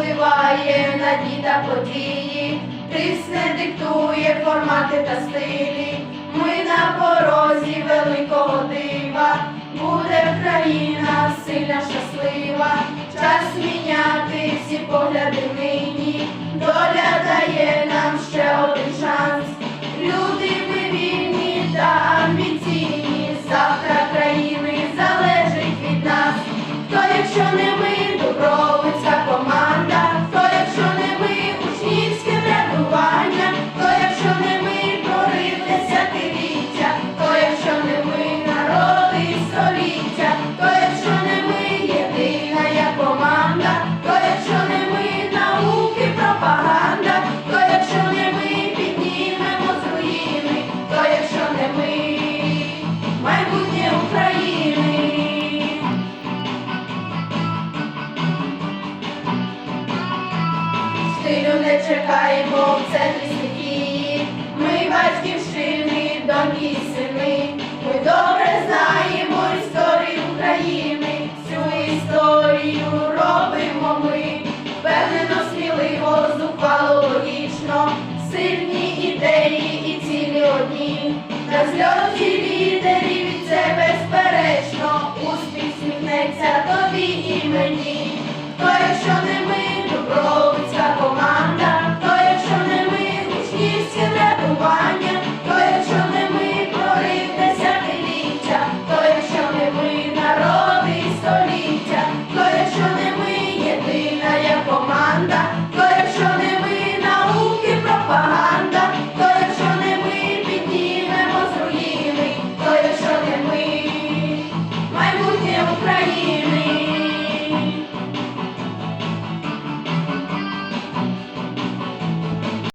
впливає на діда події, тисне, диктує формати та стилі. Ми на порозі великого дива, буде країна сильна, щаслива, час міняти всі погляди нині. Стилю не чекаємо в центрі стихії. Ми батьківщини, доньки сини. Ми добре знаємо історію України. Цю історію робимо ми. Впевнено, сміливо, зухвало логічно. Сильні ідеї і цілі одні. На зльоті лідерів і це безперечно. Успіх сміхнеться тобі і мені. Хто, якщо не